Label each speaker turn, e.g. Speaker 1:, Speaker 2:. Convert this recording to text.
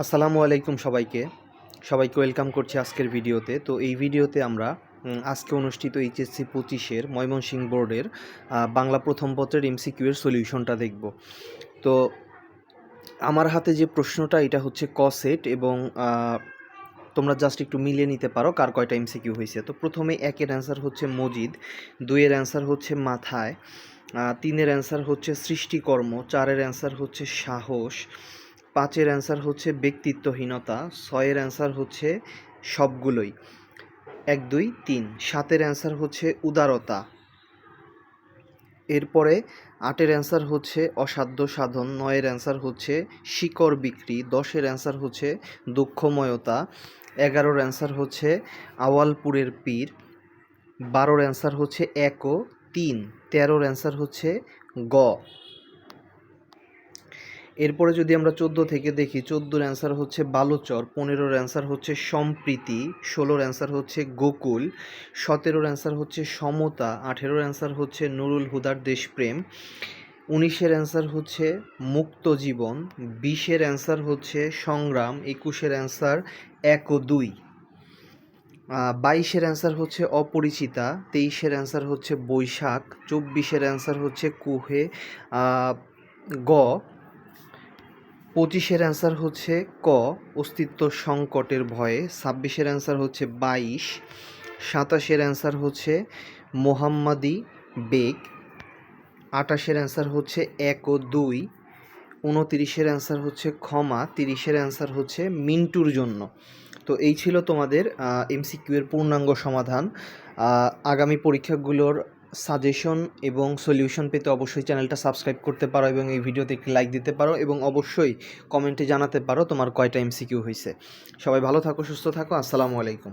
Speaker 1: আসসালামু আলাইকুম সবাইকে। সবাইকে ওয়েলকাম করছি আজকের ভিডিওতে। তো এই ভিডিওতে আমরা আজকে অনুষ্ঠিত এইচএসসি পঁচিশের ময়মনসিংহ বোর্ডের বাংলা প্রথম পত্রের এমসিকিউ এর সলিউশনটা দেখব। তো আমার হাতে যে প্রশ্নটা, এটা হচ্ছে ক সেট এবং তোমরা জাস্ট একটু মিলিয়ে নিতে পারো কার কয়টা এমসিকিউ হয়েছে। তো প্রথমে একের অ্যান্সার হচ্ছে মজিদ, দুইয়ের অ্যান্সার হচ্ছে মাথায় তিনের অ্যান্সার হচ্ছে সৃষ্টিকর্ম, চারের অ্যান্সার হচ্ছে সাহস পাঁচের অ্যান্সার হচ্ছে ব্যক্তিত্বহীনতা, ছয়ের অ্যান্সার হচ্ছে সবগুলোই। এক, দুই, তিন। সাতের অ্যান্সার হচ্ছে উদারতা। এরপরে আটের অ্যান্সার হচ্ছে অসাধ্য সাধন, নয়ের অ্যান্সার হচ্ছে শিকড় বিক্রি, দশের অ্যান্সার হচ্ছে দুঃখময়তা, এগারোর অ্যান্সার হচ্ছে আওয়ালপুরের পীর, বারোর অ্যান্সার হচ্ছে এক ও তিন, তেরোর অ্যান্সার হচ্ছে গ। এরপরে যদি আমরা চোদ্দ থেকে দেখি চোদ্দোর অ্যান্সার হচ্ছে বালোচর পনেরোর অ্যান্সার হচ্ছে সম্প্রীতি ষোলোর অ্যান্সার হচ্ছে গোকুল সতেরোর অ্যান্সার হচ্ছে সমতা আঠেরোর অ্যান্সার হচ্ছে নুরুল হুদার দেশপ্রেম উনিশের অ্যান্সার হচ্ছে মুক্ত জীবন বিশের অ্যান্সার হচ্ছে সংগ্রাম একুশের অ্যান্সার এক ও দুই বাইশের অ্যান্সার হচ্ছে অপরিচিতা তেইশের অ্যান্সার হচ্ছে বৈশাখ চব্বিশের অ্যান্সার হচ্ছে কুহে গ পঁচিশের অ্যান্সার হচ্ছে ক, অস্তিত্ব সংকটের ভয়ে। ছাব্বিশের অ্যান্সার হচ্ছে বাইশ। সাতাশের অ্যান্সার হচ্ছে মোহাম্মদি বেগ। আটাশের অ্যান্সার হচ্ছে এক ও দুই। উনতিরিশের অ্যান্সার হচ্ছে ক্ষমা। তিরিশের অ্যান্সার হচ্ছে মিন্টুর জন্য। তো এই ছিল তোমাদের এমসিকিউ এর পূর্ণাঙ্গ সমাধান। আগামী পরীক্ষাগুলোর সাজেশন এবং সলিউশন পেতে অবশ্যই চ্যানেলটা সাবস্ক্রাইব করতে পারো এবং এই ভিডিওতে একটি লাইক দিতে পারো এবং অবশ্যই কমেন্টে জানাতে পারো তোমার কয়টা এমসিকিউ হয়েছে সবাই ভালো থাকো, সুস্থ থাকো, আসসালামু আলাইকুম।